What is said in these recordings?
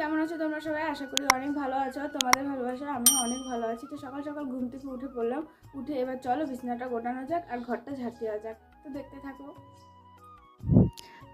কেমন আছো তোমরা সবাই? আশা করি অনেক ভালো আছো। তোমাদের ভালোবাসা আমি অনেক ভালো আছি। তো সকাল সকাল ঘুম থেকে উঠে পড়লাম। উঠে এবার চলো বিছানাটা গোটানো যাক আর ঘরটা ঝাঁট দেওয়া যাক। তো দেখতে থাকো।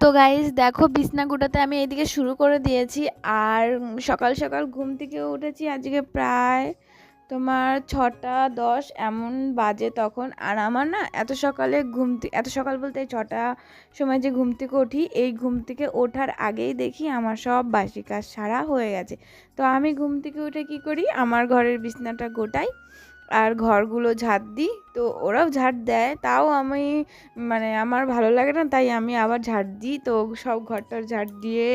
তো গাইজ দেখো বিছনা গোটাতে আমি এইদিকে শুরু করে দিয়েছি। আর সকাল সকাল ঘুম থেকে উঠেছি আজকে প্রায় তোমার ছটা দশ এমন বাজে তখন। আর আমার না এত সকালে ঘুম এত সকাল বলতে ছটা সময় যে ঘুম থেকে উঠি, এই ঘুম থেকে ওঠার আগেই দেখি আমার সব বাসি কাজ সারা হয়ে গেছে। তো আমি ঘুম থেকে উঠে কি করি? আমার ঘরের বিছনাটা গোটাই আর ঘরগুলো ঝাড় দিই। তো ওরাও ঝাড় দেয়। তাও আমি মানে আমার ভালো লাগে না, তাই আমি আবার ঝাড় দিই। তো সব ঘরটার ঝাঁট দিয়ে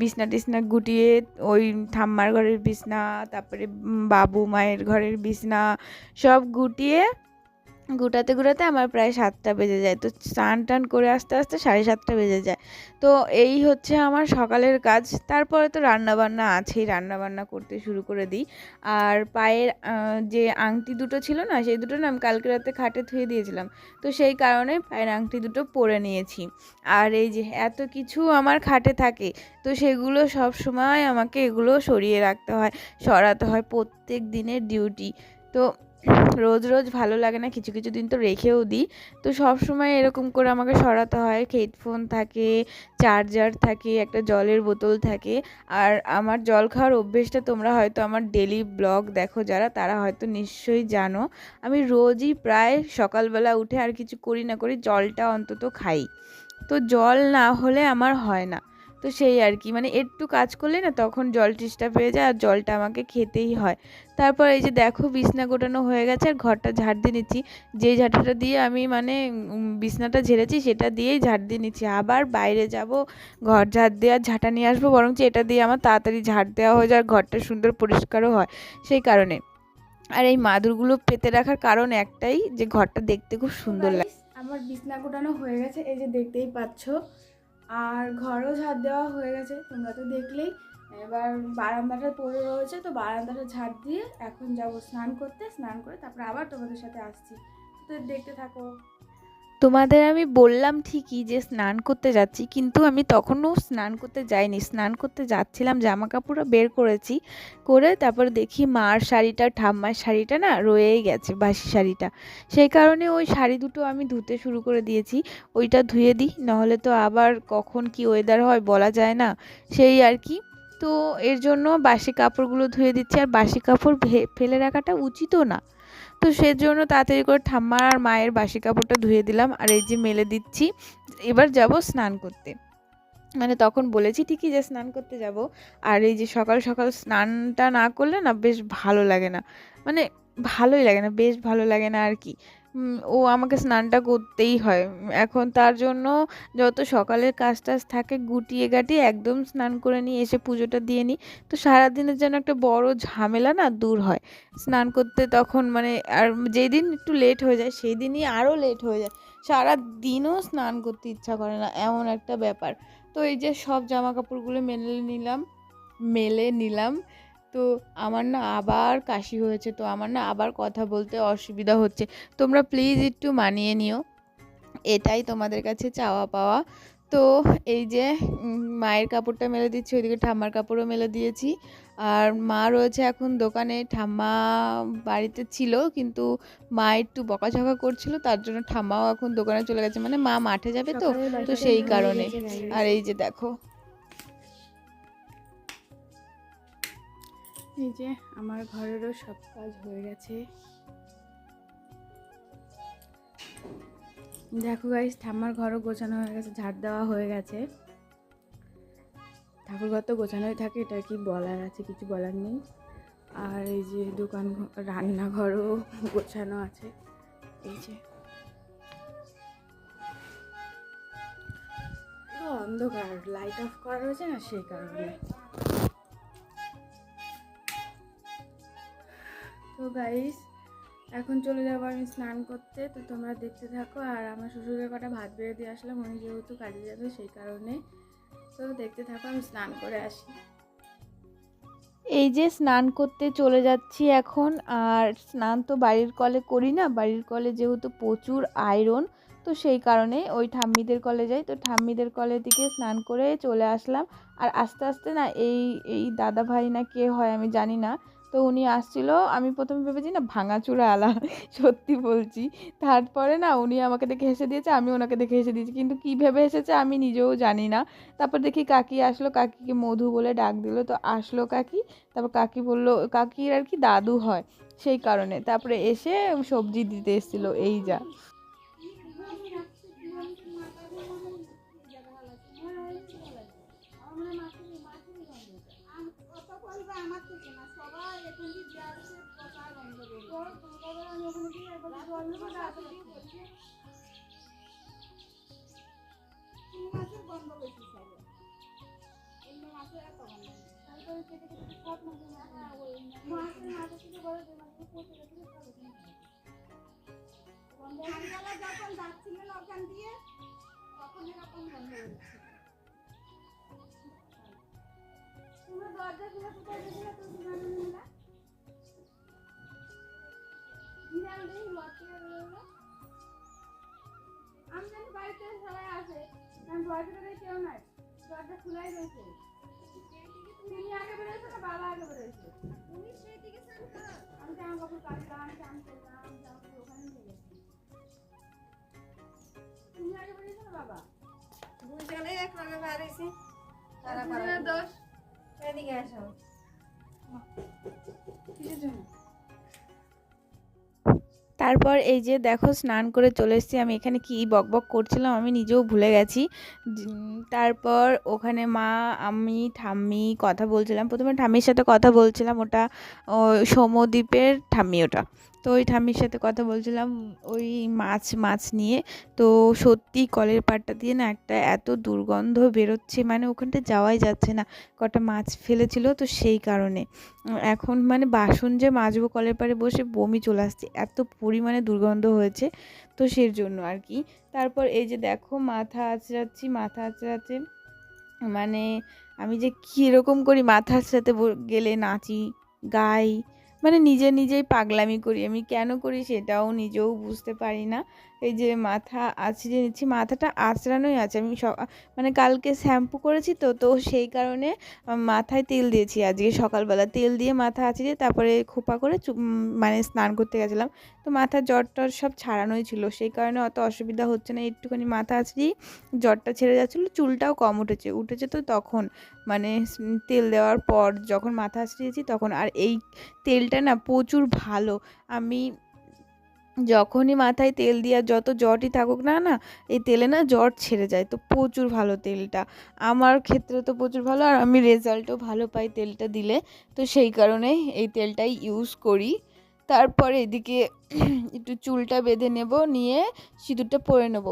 বিছনা টিছনা গুটিয়ে ওই ঠাম্মার ঘরের বিছনা, তারপরে বাবু মায়ের ঘরের বিছনা সব গুটিয়ে গুটাতে গুটাতে আমার প্রায় সাতটা বেজে যায়। তো স্নান টান করে আস্তে আস্তে সাড়ে সাতটা বেজে যায়। তো এই হচ্ছে আমার সকালের কাজ। তারপরে তো রান্না বান্না আছেই রান্না বান্না করতে শুরু করে দিই। আর পায়ের যে আংটি দুটো ছিল না, সেই দুটো না আমি কালকে রাতে খাটে ধুয়ে দিয়েছিলাম। তো সেই কারণে পায়ের আংটি দুটো পরে নিয়েছি। আর এই যে এত কিছু আমার খাটে থাকে, তো সেগুলো সব সময় আমাকে এগুলো সরিয়ে রাখতে হয়, সরাতে হয় প্রত্যেক দিনের ডিউটি। তো রোজ রোজ ভালো লাগে না, কিছু কিছু দিন তো রেখেও দিই। তো সব সময় এরকম করে আমাকে সরাতে হয় হেডফোন থাকে চার্জার থাকে, একটা জলের বোতল থাকে। আর আমার জল খাওয়ার অভ্যেসটা তোমরা হয়তো আমার ডেলি ব্লগ দেখো যারা, তারা হয়তো নিশ্চয়ই জানো। আমি রোজই প্রায় সকালবেলা উঠে আর কিছু করি না করি, জলটা অন্তত খাই। তো জল না হলে আমার হয় না। তো সেই আর কি। মানে একটু কাজ করলে না তখন জল তৃষ্ণা পেয়ে যায় আর জলটা আমাকে খেতেই হয়। তারপর এই যে দেখো বিছনা গোটানো হয়ে গেছে আর ঘরটা ঝাড় দিয়ে নিচ্ছি। যেই ঝাঁটাটা দিয়ে আমি মানে বিছনাটা ঝেড়েছি সেটা দিয়েই ঝাড় দিয়ে নিচ্ছি। আবার বাইরে যাব ঘর ঝাড় দেওয়ার ঝাঁটা নিয়ে আসব বরঞ্চ এটা দিয়ে আমার তাড়াতাড়ি ঝাড় দেওয়া হয়ে যায় আর ঘরটা সুন্দর পরিষ্কারও হয় সেই কারণে। আর এই মাদুরগুলো পেতে রাখার কারণ একটাই যে ঘরটা দেখতে খুব সুন্দর লাগে। আমার বিছনা গোটানো হয়ে গেছে এই যে দেখতেই পাচ্ছ। আর ঘরও ঝাড় দেওয়া হয়ে গেছে। তোমরা তো দেখলেই, এবার বারান্দাটা পড়ে রয়েছে, তো বারান্দাটা ঝাড় দিয়ে এখন যাব স্নান করতে, স্নান করে তারপরে আবার তোমাদের সাথে আসছি। তো দেখতে থাকো। তোমাদের আমি বললাম ঠিকই যে স্নান করতে যাচ্ছি, কিন্তু আমি তখনও স্নান করতে যাইনি। স্নান করতে যাচ্ছিলাম জামা কাপড়ও বের করেছি, করে তারপর দেখি মার শাড়িটা, ঠাম্মার শাড়িটা না রয়েই গেছে, বাসি শাড়িটা। সেই কারণে ওই শাড়ি দুটো আমি ধুতে শুরু করে দিয়েছি, ওইটা ধুয়ে দিই, নাহলে তো আবার কখন কি ওয়েদার হয় বলা যায় না, সেই আর কি। তো এর জন্য বাসি কাপড়গুলো ধুয়ে দিচ্ছি, আর বাসি কাপড় ফেলে রাখাটা উচিতও না। তো সেজন্য তাড়াতাড়ি করে ঠাম্মার আর মায়ের বাসি কাপড়টা ধুয়ে দিলাম আর এই যে মেলে দিচ্ছি। এবার যাব স্নান করতে। মানে তখন বলেছি ঠিকই যে স্নান করতে যাব। আর এই যে সকাল সকাল স্নানটা না করলে না বেশ ভালো লাগে না। মানে ভালোই লাগে না, বেশ ভালো লাগে না আর কি। ও আমাকে স্নানটা করতেই হয়। এখন তার জন্য যত সকালের কাজ টাজ থাকে, গুটিয়ে গাটিয়ে একদম স্নান করে নিয়ে এসে পুজোটা দিয়ে নিই। তো সারাদিনের যেন একটা বড় ঝামেলা না দূর হয়। স্নান করতে তখন মানে আর যেদিন একটু লেট হয়ে যায় সেই দিনই আরও লেট হয়ে যায়। সারা দিনও স্নান করতে ইচ্ছা করে না, এমন একটা ব্যাপার। তো এই যে সব জামা কাপড়গুলো মেলে নিলাম মেলে নিলাম তো আমার না আবার কাশি হয়েছে তো আমার না আবার কথা বলতে অসুবিধা হচ্ছে। তোমরা প্লিজ একটু মানিয়ে নিও। এটাই তোমাদের কাছে চাওয়া পাওয়া। তো এই যে মায়ের কাপড়টা মেলে দিচ্ছি ওইদিকে ঠাম্মার কাপড়ও মেলে দিয়েছি। আর মা রয়েছে এখন দোকানে ঠাম্মা বাড়িতে ছিল কিন্তু মা একটু বকাঝকা করছিল তার জন্য ঠাম্মাও এখন দোকানে চলে গেছে। মানে মা মাঠে যাবে তো তো সেই কারণে। আর এই যে দেখো এই যে আমার ঘরেরও সব কাজ হয়ে গেছে। দেখো গাইস ঠাম্মার ঘরও গোছানো হয়ে গেছে, ঝাড় দেওয়া হয়ে গেছে। ঠাকুর ঘর তো গোছানোই থাকে, এটা কি বলার আছে, কিছু বলার নেই। আর এই যে দোকান রান্নাঘরও গোছানো আছে, এই যে। অন্ধকার লাইট অফ করা রয়েছে না সেই কারণে। তো গাইস এখন চলে যাব আমি স্নান করতে। তো তোমরা দেখতে থাকো, আর আমার শ্বশুরের কটা ভাত বেড়ে দিয়ে আসলাম উনি যেহেতু কাজে যাবে সেই কারণে। তো দেখতে থাকো, আমি স্নান করে আসি। এই যে স্নান করতে চলে যাচ্ছি এখন, আর স্নান তো বাড়ির কলে করি না, বাড়ির কলে যেহেতু প্রচুর আয়রন তো সেই কারণে ওই ঠাম্মিদের কলে যাই। তো ঠাম্মিদের কলের দিকে স্নান করে চলে আসলাম। আর আস্তে আস্তে না, এই এই দাদা ভাই না কে হয় আমি জানি না তো উনি আসছিল, আমি প্রথমে ভেবেছি, না, ভাঙাচুরা আলা, সত্যি বলছি। তারপরে না, উনি আমাকে দেখে হেসে দিয়েছে, আমি ওনাকে দেখে হেসে দিয়েছি। কিন্তু কী ভেবে এসেছে আমি নিজেও জানি না। তারপর দেখি কাকি আসলো, কাকিকে মধু বলে ডাক দিল। তো আসলো কাকি, তারপর কাকি বলল, কাকির আর কি দাদু হয়, সেই কারণে। তারপরে এসে সবজি দিতে এসেছিল, এই যা। যখন যাচ্ছিলেন ওখান দিয়ে তখন এরকম গন্ধ বেরোচ্ছে তোমরা দরজা খুলে কোথায় গেছিলে তুমি জানো না বিড়াল দেখি লটকে বেরোলো আমি জানি বাড়িতে সবাই আসে। কারণ দরজাটা কেউ নাই। দরজা খোলাই রয়েছে। তুমি আগে বেরোয়েছো না বাবা আগে বেরোয়েছে তুমি সেই দিকে আমি জামা কাপড় কাচলাম চান করলাম জামা কাপড় ওখানে লেগেছি তুমি আগে বেরিয়েছো না বাবা? দুজনে একভাবে বার হয়েছি তারা দোষ? এদিকে আসো। কিসের জন্য? তারপর এই যে দেখো স্নান করে চলে এসেছি। আমি এখানে কি বকবক করছিলাম আমি নিজেও ভুলে গেছি। তারপর ওখানে মা, আমি, ঠাম্মি কথা বলছিলাম। প্রথমে ঠাম্মির সাথে কথা বলছিলাম। ওটা সমদ্বীপের ঠাম্মি ওটা। তো ওই ঠাম্মির সাথে কথা বলছিলাম, ওই মাছ মাছ নিয়ে। তো সত্যি কলের পাড়টা দিয়ে না একটা এত দুর্গন্ধ বেরোচ্ছে মানে ওখানটা যাওয়াই যাচ্ছে না। কটা মাছ ফেলেছিল তো সেই কারণে। এখন মানে বাসন যে মাজবো কলের পাড়ে বসে বমি চলে আসছে, এত পরিমাণে দুর্গন্ধ হয়েছে তো সের জন্য আর কি। তারপর এই যে দেখো মাথা আঁচড়াচ্ছি, মাথা আঁচড়াতে মানে আমি যে কীরকম করি মাথা আঁচড়াতে ব- গেলে নাচি, গাই মানে নিজে নিজেই পাগলামি করি। আমি কেন করি সেটাও নিজেও বুঝতে পারি না। এই যে মাথা আঁচড়ে নিচ্ছি, মাথাটা আঁচড়ানোই আছে। আমি মানে কালকে শ্যাম্পু করেছি তো তো সেই কারণে মাথায় তেল দিয়েছি। আজকে সকালবেলা তেল দিয়ে মাথা আঁচড়িয়ে তারপরে খোপা করে মানে স্নান করতে গেছিলাম। তো মাথার জ্বর টর সব ছাড়ানোই ছিল। সেই কারণে অত অসুবিধা হচ্ছে না। একটুখানি মাথা আঁচড়িয়ে জ্বরটা ছেড়ে যাচ্ছিল। চুলটাও কম উঠেছে। উঠেছে তো তখন। মানে তেল দেওয়ার পর যখন মাথা আঁচড়িয়েছি তখন আর এই তেলটা না প্রচুর ভালো। আমি যখনই মাথায় তেল দিয়া যত জ্বরই থাকুক না না, এই তেলে না জ্বর ছেড়ে যায় তো প্রচুর ভালো তেলটা। আমার ক্ষেত্রে তো প্রচুর ভালো আর আমি রেজাল্টও ভালো পাই তেলটা দিলে। তো সেই কারণে এই তেলটাই ইউজ করি। তারপর এদিকে একটু চুলটা বেঁধে নেব, নিয়ে সিঁদুরটা পরে নেব।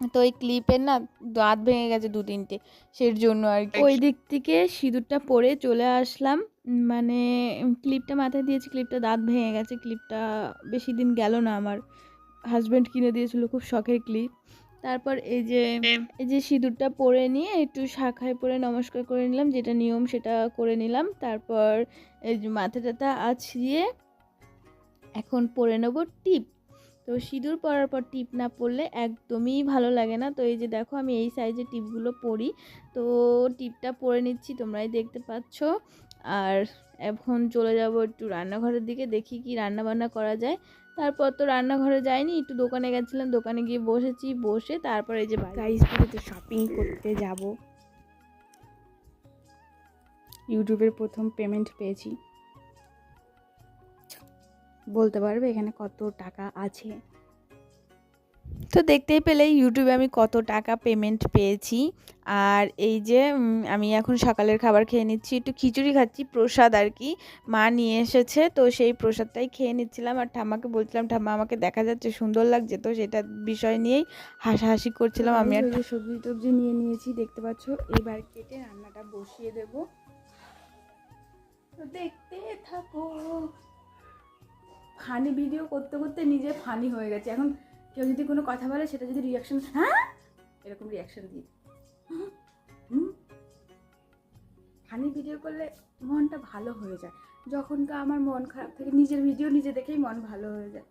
তো ওই ক্লিপের না দাঁত ভেঙে গেছে দু তিনটে সের জন্য আর কি। ওই দিক থেকে সিঁদুরটা পরে চলে আসলাম মানে ক্লিপটা মাথায় দিয়েছি ক্লিপটা দাঁত ভেঙে গেছে ক্লিপটা বেশি দিন গেল না আমার। হাজব্যান্ড কিনে দিয়েছিল খুব শখের ক্লিপ। তারপর এই যে এই যে সিঁদুরটা পরে নিয়ে একটু শাখায় পরে নমস্কার করে নিলাম যেটা নিয়ম সেটা করে নিলাম। তারপর এই যে মাথা টাথা আছড়িয়ে এখন পরে নেব টিপ। তো সিঁদুর পরার পর টিপ না পরলে একদমই ভালো লাগে না। তো এই যে দেখো আমি এই সাইজের টিপগুলো পরি। তো টিপটা পরে নিচ্ছি, তোমরাই দেখতে পাচ্ছ। আর এখন চলে যাব একটু রান্নাঘরের দিকে, দেখি কি রান্না বান্না করা যায়। তারপর তো রান্নাঘরে যাইনি, একটু দোকানে গেছিলাম, দোকানে গিয়ে বসেছি, বসে তারপর এই যে গাইস তো শপিং করতে যাব। ইউটিউবের প্রথম পেমেন্ট পেয়েছি। বলতে পারবে এখানে কত টাকা আছে। তো দেখতেই পেলে ইউটিউবে আমি কত টাকা পেমেন্ট পেয়েছি। আর এই যে আমি এখন সকালের খাবার খেয়ে নিচ্ছি একটু খিচুড়ি খাচ্ছি প্রসাদ আর কি। মা নিয়ে এসেছে তো সেই প্রসাদটাই খেয়ে নিচ্ছিলাম। আর ঠাম্মাকে বলছিলাম ঠাম্মা আমাকে দেখা যাচ্ছে সুন্দর লাগছে। তো সেটা বিষয় নিয়েই হাসাহাসি করছিলাম আমি আর সবজি টবজি নিয়ে নিয়েছি দেখতে পাচ্ছ? এবার কেটে রান্নাটা বসিয়ে দেব। তো দেখতে থাকো ফানি ভিডিও করতে করতে নিজে ফানি হয়ে গেছে। এখন কেউ যদি কোনো কথা বলে, সেটা যদি রিয়াকশন হ্যাঁ? এরকম রিয়াকশন দিই ফানি ভিডিও করলে মনটা ভালো হয়ে যায়। যখন তো আমার মন খারাপ থাকে, নিজের ভিডিও নিজে দেখেই মন ভালো হয়ে যায়।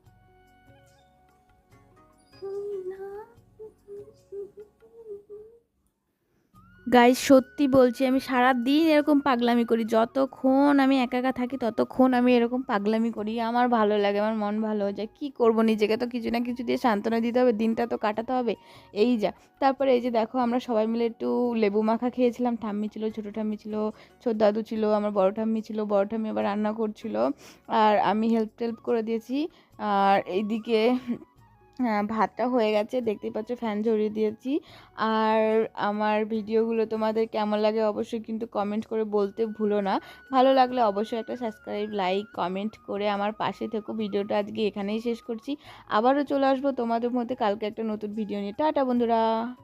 গাইজ সত্যি বলছি, আমি সারা দিন এরকম পাগলামি করি। যতক্ষণ আমি একা একা থাকি, ততক্ষণ আমি এরকম পাগলামি করি। আমার ভালো লাগে, আমার মন ভালো হয়ে যায়। কী করব? নিজেকে তো কিছু না কিছু দিয়ে সান্ত্বনা দিতে হবে, দিনটা তো কাটাতে হবে। এই যা। তারপরে এই যে দেখো, আমরা সবাই মিলে একটু লেবু মাখা খেয়েছিলাম। ঠাম্মি ছিল, ছোটো ঠাম্মি ছিল, ছোট দাদু ছিল, আমার বড় ঠাম্মি ছিল, বড় ঠাম্মি আবার রান্না করছিল। আর আমি হেল্প টেল্প করে দিয়েছি। আর এইদিকে ভাতটা হয়ে গেছে, দেখতেই পাচ্ছ ফ্যান ঝরিয়ে দিয়েছি। আর আমার ভিডিওগুলো তোমাদের কেমন লাগে অবশ্যই কিন্তু কমেন্ট করে বলতে ভুলো না। ভালো লাগলে অবশ্যই একটা সাবস্ক্রাইব লাইক কমেন্ট করে আমার পাশে থেকো। ভিডিওটা আজকে এখানেই শেষ করছি। আবারও চলে আসব তোমাদের মধ্যে। কালকে একটা নতুন ভিডিও নিয়ে। টাটা বন্ধুরা!